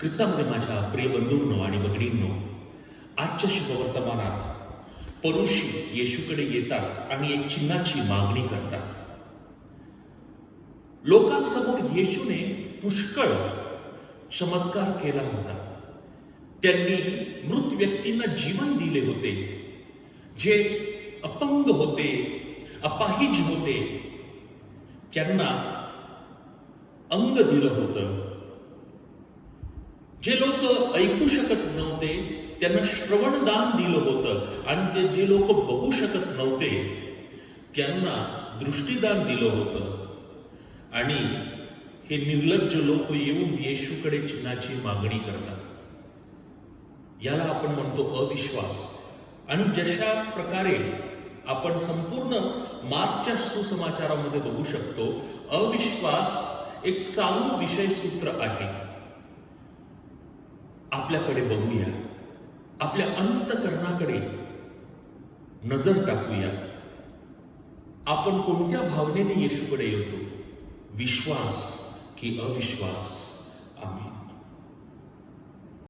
ख्रिस्तामध्ये माझ्या प्रिय बंधूंनो आणि भगिनींनो आजच्या शुभवर्तमानात परुषी येशूकडे येतात आणि एक चिन्हाची मागणी करतात. लोकांसमोर येशूने पुष्कळ चमत्कार केला होता. त्यांनी मृत व्यक्तींना जीवन दिले होते जे अपंग होते अपाहिज होते. त्यांना अंग दिलं होतं. जे लोक ऐकू शकत नव्हते त्यांना श्रवणदान दिलं होतं. आणि ते जे लोक बघू शकत नव्हते त्यांना दृष्टीदान दिलं होतं. आणि हे निर्लज्ज लोक येऊन येशूकडे चिन्हाची मागणी करतात. याला आपण म्हणतो अविश्वास. आणि जशा प्रकारे आपण संपूर्ण मार्चच्या सुसमाचारामध्ये बघू शकतो अविश्वास एक चालू विषय सूत्र आहे. आपल्याकडे बघूया. आपल्या अंतकरणाकडे नजर टाकूया. आपण कोणत्या भावनेने येशूकडे येतो? विश्वास की अविश्वास?